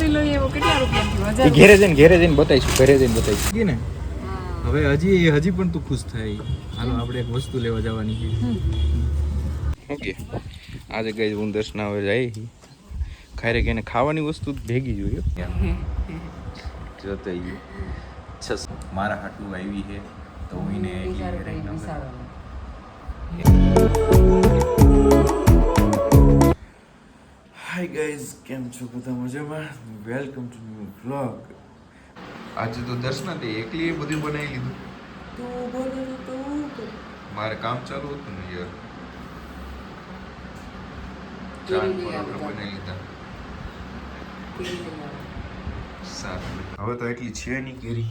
લઈ આવ્યો કેટલા રૂપિયા ઘેરે જઈને ઘેરે જઈને બતાવીશું ઘરે જઈને બતાવીશું. કે ને? હવે હજી હજી પણ તું ખુશ થાય. હાલો આપણે એક વસ્તુ લેવા જવાની છે. ઓકે આજે ગઈ હું દર્શન હવે જાય ખાઈ કે ખાવાની વસ્તુ ભેગી જોઈએ જોતે છસ. મારા હાટલું આવી છે તો હું એને ગાઈઝ કેમ છો? બધા મજામાં? વેલકમ ટુ ન્યુ વ્લોગ આજે તો દર્શના તે એકલી એ બધું બનાવી લીધું. તો બોલો તો મારે કામ ચાલુ હતું ને યાર. બનાવી લીધા. સારું. હવે તો એટલી છે નહીં કેરી.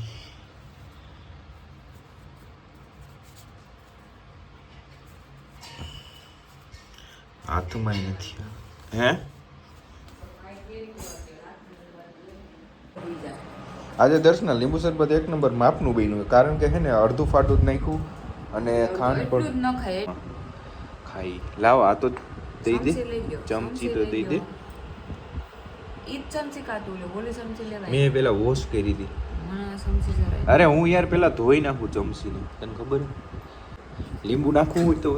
હાથમાં નથી. હે બીજા. આજે દર્શના લીંબુ શરબત એક નંબર માપનું બન્યું કારણ કે હે ને અડધું ફાટું જ નાખ્યું અને ખાંડ પણ ખાઈ. લાવ આ તો દઈ દે. ચમચી તો દઈ દે. મેં પેલા વોશ કરી હતી અરે હું યાર પેલા ધોઈ નાખું ચમચીને. તને ખબર? લીંબુ નાખવું હોય તો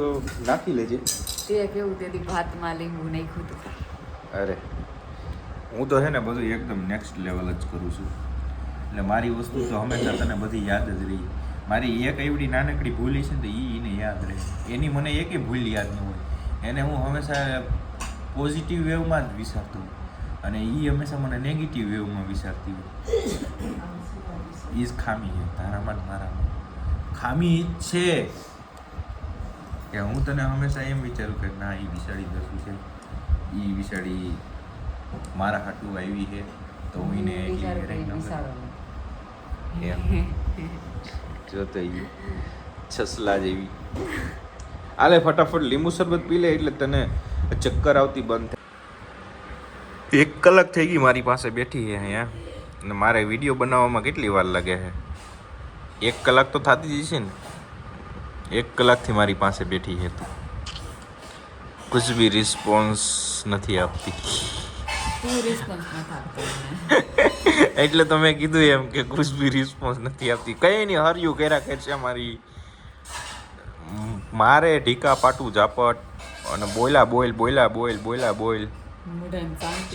નાખી લેજે. તે કેવું તેથી ભાતમાં લીંબુ નાખ્યું હતું અરે હું તો છે ને બધું એકદમ નેક્સ્ટ લેવલ જ કરું છું. એટલે મારી વસ્તુ તો હંમેશા તને બધી યાદ જ રહી. મારી એક એવડી નાનકડી ભૂલી છે ને તો એ એને યાદ રહે. એની મને એકેય ભૂલ યાદ ન હોય. એને હું હંમેશા પોઝિટિવ વેવમાં જ વિચારતો અને એ હંમેશા મને નેગેટિવ વેવમાં વિચારતી હોય. એ જ ખામી છે. તારામાં જ મારામાં. ખામી છે કે હું તને હંમેશા એમ વિચારું કે ના એ વિશાળી દસું છે. એ વિશાળી મારા હાટું આવી છે. તો હું એને એટલી બિચારો કઈ હેરાન ન કરું. વિચારો એમ. જોતો ઈ છસલા જેવી. આલે ફટાફટ લીંબુ શરબત પી લે એટલે તને ચક્કર આવતી બંધ એક કલાક થઈ ગઈ મારી પાસે બેઠી છે અહીંયા. અને મારે વીડિયો બનાવવામાં કેટલી વાર લાગે છે એક કલાક તો થતી જ છે ને. એક કલાકથી મારી પાસે બેઠી છે તું. કુછ બી રિસ્પોન્સ નથી આપતી. એટલે તો મેં કીધું એમ કે કુછ બી રિસ્પોન્સ નથી આપતી. કઈ નહીં હર્યું કર્યા કરશે મારી મારે ઢીકા પાટું ઝાપટ અને બોયલા બોયલ બોયલા બોયલ બોયલા બોયલ.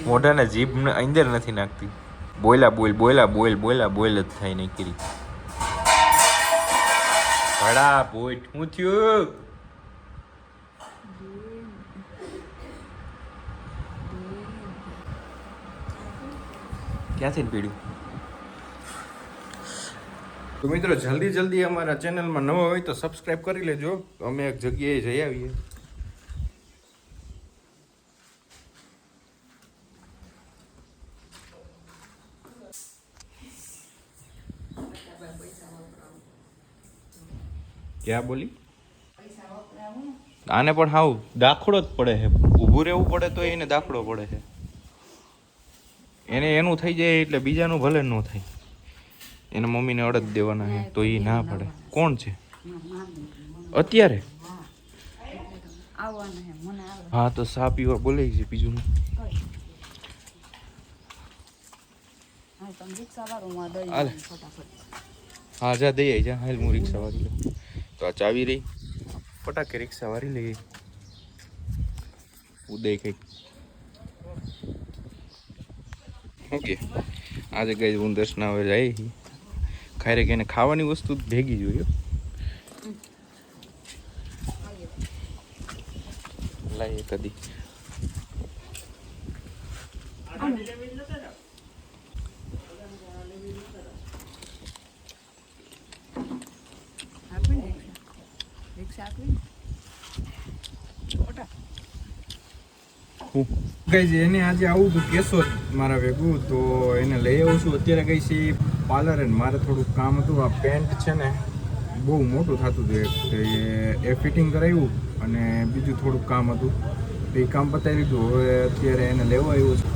મોઢાને જીભ અંદર નથી નાખતી. બોયલા બોલ બોયલા બોલ બોયલા બોયલ જ થાય નહીં કરી. ભડા ભોટ હું થયું? ક્યાંથી પીડ્યું? તો મિત્રો, જલ્દી જલ્દી અમારા ચેનલમાં નવા હોય તો સબસ્ક્રાઈબ કરી લેજો. અમે એક જગ્યાએ જઈ આવીએ. ક્યાં બોલી? આને પણ હાવ દાખલો જ પડે છે. ઊભું રહેવું પડે તો એને દાખલો પડે છે. એને એનું થઈ જાય એટલે બીજાનું ભલે ન થાય. એના મમ્મીને અડદ દેવાના છે, તો એ ના પડે. કોણ છે? અત્યારે? હે, તો સા પીવા બોલાય છે બીજું હા, જા દઈ આવી જા. હાલ હું રિક્ષા વાળી લઉં. તો આ ચાવી રહી. ફટાકે રિક્ષા વાળી લઈએ ઉદય કંઈક ઓકે આજે ગઈ હું દર્શન હવે જાય કે એને ખાવાની વસ્તુ ભેગી જોઈએ લાઈએ કદી આપી ને રિક્ષા આપી ગઈ એને આજે આવું હતું કેશોદ મારા ભેગું, તો એને લઈ આવું છું. અત્યારે ગઈ છે પાર્લર અને મારે થોડુંક કામ હતું. આ પેન્ટ છે ને, બહુ મોટું થતું હતું એ ફિટિંગ કરાવ્યું અને બીજું થોડુંક કામ હતું. એ કામ પતાવી દીધું હવે અત્યારે એને લેવા આવ્યું છે.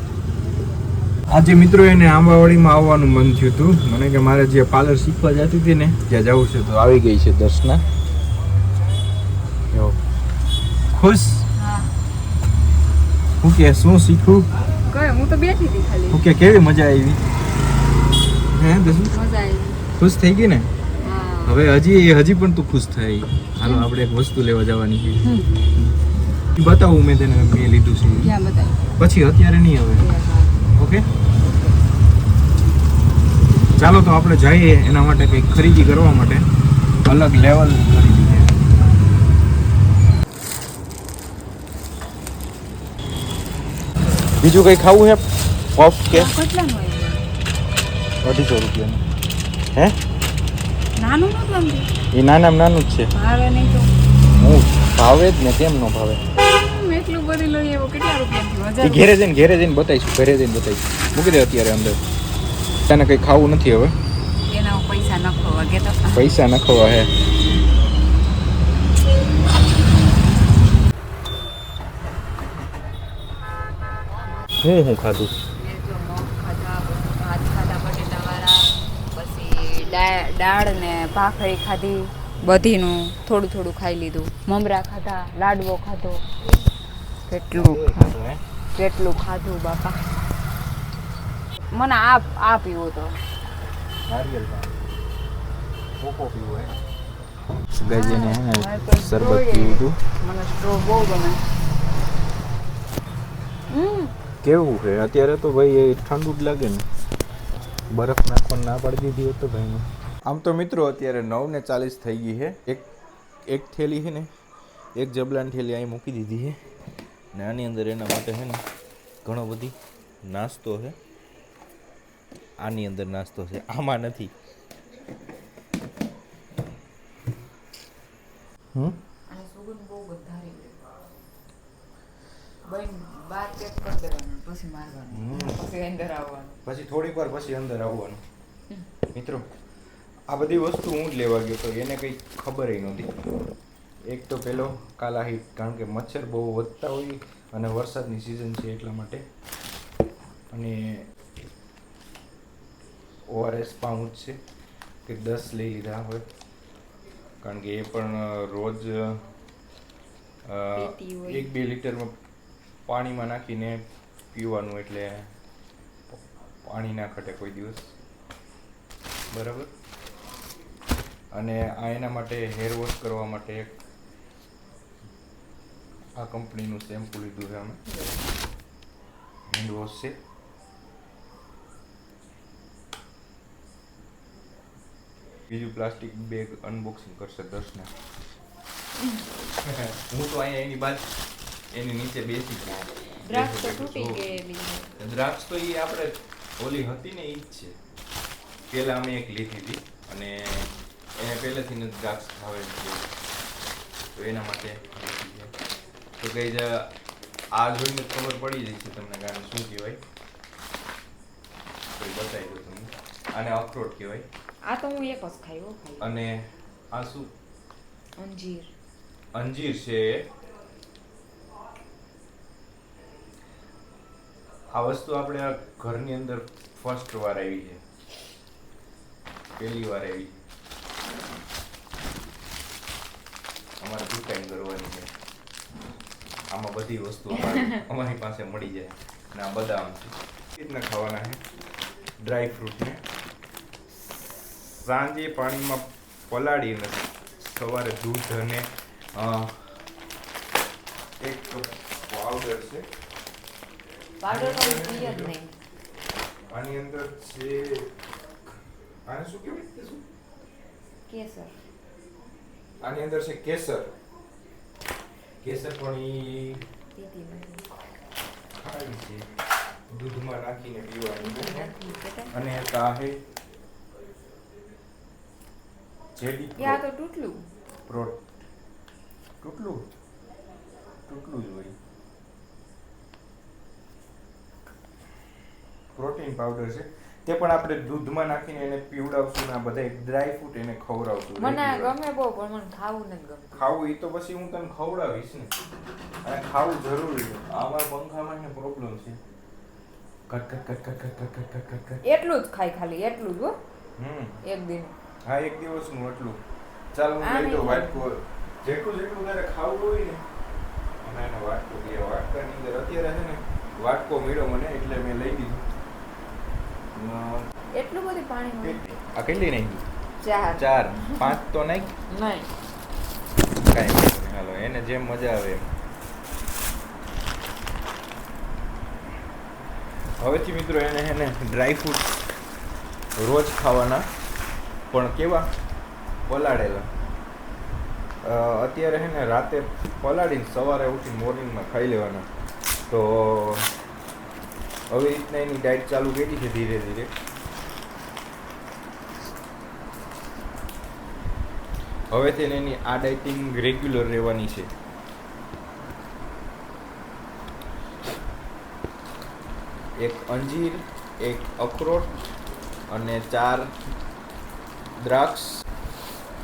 આજે મિત્રો એને આંબાવાડીમાં આવવાનું મન થયું હતું. મને કે મારે જે પાર્લર શીખવા જતી હતી ને, ત્યાં જવું છે. તો આવી ગઈ છે દર્શના. ખુશ? હા હું કે શું શીખું? કઈ હું તો બેઠી હતી ખાલી. ઓકે કેવી મજા આવી? હે દસુ મજા આવી. ખુશ થઈ ગઈ ને? હવે હજી હજી પણ તું ખુશ થાય હાલો આપણે એક વસ્તુ લેવા જવાની છે. બતાવું મેં તેને મેં લીધું છે. પછી અત્યારે નહીં હવે. ઓકે? ચાલો તો આપણે જઈએ એના માટે કંઈક ખરીદી કરવા માટે. અલગ લેવલ ખરીદી છે બીજું કંઈ ખાવું છે? પફ કે? અઢીસો રૂપિયાનું. હે? એ નાનામાં નાનું જ છે. હું ભાવે જ ને કેમ ન ભાવે? હું એ ઘેરે જઈને ઘેરે જઈને બતાવીશું ઘરે જઈને બતાવીશું. મૂકી દે અત્યારે અંદર. તને કંઈ ખાવું નથી હવે? પૈસા નખવા હે. શું શું ખાધું? દાળ ને ભાખરી ખાધી બધીનું થોડું થોડું ખાઈ લીધું. મમરા ખાધા લાડવો ખાધો. કેટલું કેટલું ખાધું બાપા. મને આ આ પીવો તો. ગાજીને શરબત પીવું હતું મને સ્ટ્રો બહુ ગમે. હમ. કેવું છે? અત્યારે તો ભાઈ એ ઠંડુ જ લાગે ને. બરફ નાખવાની ના પાડી દીધી હોત તો ભાઈ આમ તો મિત્રો અત્યારે નવ ને ચાલીસ થઈ ગઈ છે. એક એક થેલી છે ને એક જબલાની થેલી અહીં મૂકી દીધી છે. ને આની અંદર એના માટે છે ને ઘણો બધી નાસ્તો છે. આની અંદર નાસ્તો છે. આમાં નથી. હમ અને સુગંધ બહુ વધારે બન બાર ચેક કરી દેવાનું પછી મારવાનું પછી અંદર આવવાનું. પછી થોડીક વાર પછી અંદર આવવાનું. મિત્રો આ બધી વસ્તુ હું જ લેવા ગયો તો એને કંઈ ખબર નહોતી. એક તો પેલો કાલા હીટ કારણ કે મચ્છર બહુ વધતા હોય અને વરસાદની સિઝન છે એટલા માટે. અને ઓઆરએસ પાઉચ છે કે દસ લઈ લીધા હોય કારણ કે એ પણ રોજ. એક બે લીટરમાં પાણીમાં નાખીને પીવાનું એટલે પાણી ના ખટે કોઈ દિવસ. બરાબર? અને આ એના માટે હેર વોશ કરવા માટે એક આ કંપનીનું શેમ્પુ લીધું છે અમે. હેન્ડ વોશ છે. બીજું પ્લાસ્ટિક બેગ અનબોક્સિંગ કરશે દર્શને હું તો અહીંયા એની બાદ એની નીચે બેસી ગયો. દ્રાક્ષ તો તૂટી દ્રાક્ષ એ આપણે ઓલી હતી ને એ જ છે. પેલા અમે એક લીધી હતી અને એને પહેલેથી જ દ્રાક્ષ ખાવે તો એના માટે તો કઈ જ આ જોઈને ખબર પડી જાય છે તમને કે શું કહેવાય. તો બતાવી દો તમને. આને અખરોટ કહેવાય. આ તો હું એક જ ખાયો અને આ શું? અંજીર. અંજીર છે. આ વસ્તુ આપણે આ ઘરની અંદર ફર્સ્ટ વાર આવી છે. પહેલી વાર આવી. અમારે દુકાન કરવાની છે? આમાં બધી વસ્તુ અમારી પાસે મળી જાય. અને આ બદામ રીતના ખાવાના છે? ડ્રાય ફ્રૂટને સાંજે પાણીમાં પલાળીને સવારે દૂધ અને એક પાવડર છે. પાવડર તો હું જ નહીં આની અંદર છે આને શું કહેવાય શું કેસર આની અંદર છે કેસર કેસર પણ ઈ ખાવી છે દૂધમાં નાખીને પીવાની. અને કાહે જેડી યા તો તૂટલું પ્રોટ તૂટલું તૂટલું જ હોય પ્રોટીન પાવડર છે. તે પણ આપણે દૂધમાં નાખીને એને પીવડાવશું ને આ બધા ડ્રાય ફ્રૂટ એને ખવડાવશું મને ગમે બહુ પણ મને ખાવું નથી ગમતું. ખાવું એ તો પછી હું તને ખવડાવીશ ને. અને ખાવું જરૂરી છે. આમાં પંખામાં ને પ્રોબ્લેમ છે. Cut cut cut cut cut cut cut cut cut. એટલું જ ખાય ખાલી એટલું જ હો. હમ. એક દિન. હા એક દિવસનું એટલું. ચાલ હું લઈ દઉં વાટકો જેટલું જેટલું તારે ખાવું હોય ને અને એને વાટકો દે વાટકાની અંદર અત્યારે છે ને વાટકો મળ્યો મને એટલે મેં લઈ દીધું એટલું બધું પાણી આ કેટલી નાખી? ચાર. ચાર. પાંચ તો નાખ. નહીં. કાંઈ હાલો એને જેમ મજા આવે હવેથી મિત્રો એને એને ડ્રાય ફ્રૂટ રોજ ખાવાના પણ કેવા? પલાળેલા. અત્યારે હે ને રાતે પલાળીને સવારે ઉઠી મોર્નિંગમાં ખાઈ લેવાના. તો હવે રીતના એની ડાયટ ચાલુ કરી છે ધીરે ધીરે. હવે તેને એની આ ડાયટિંગ રેગ્યુલર રહેવાની છે. એક અંજીર એક અખરોટ અને ચાર દ્રાક્ષ.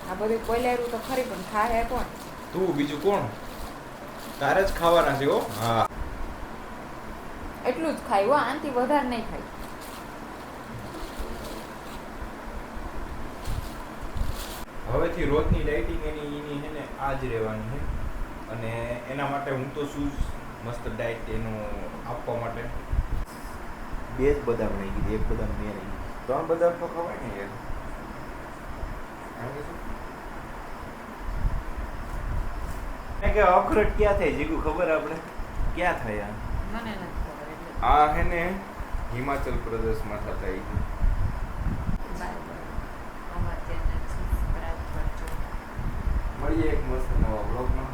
આ બધું કોયલારું તો ખરી પણ ખાય કોણ? તું બીજું કોણ? તારે જ ખાવાના છે હો. હા. એટલું જ ખાય. હો આનાથી વધારે નહીં ખાય. હવેથી રોજની ડાયટિંગ એની એની છે ને આ જ રહેવાની છે અને એના માટે હું તો શું મસ્ત ડાયટ એનું આપવા માટે. બે જ બદામ નહીં કીધી એક બદામ મેં નહીં ત્રણ બદામ તો ખવાય ને યાર. કે મેં કે અખરોટ ક્યાં થાય જીગુ? ખબર આપણે ક્યાં થાય મને નથી આ હે ને હિમાચલ પ્રદેશમાં થતા એ મળીએ એક મસ્ત નવા બ્લોગમાં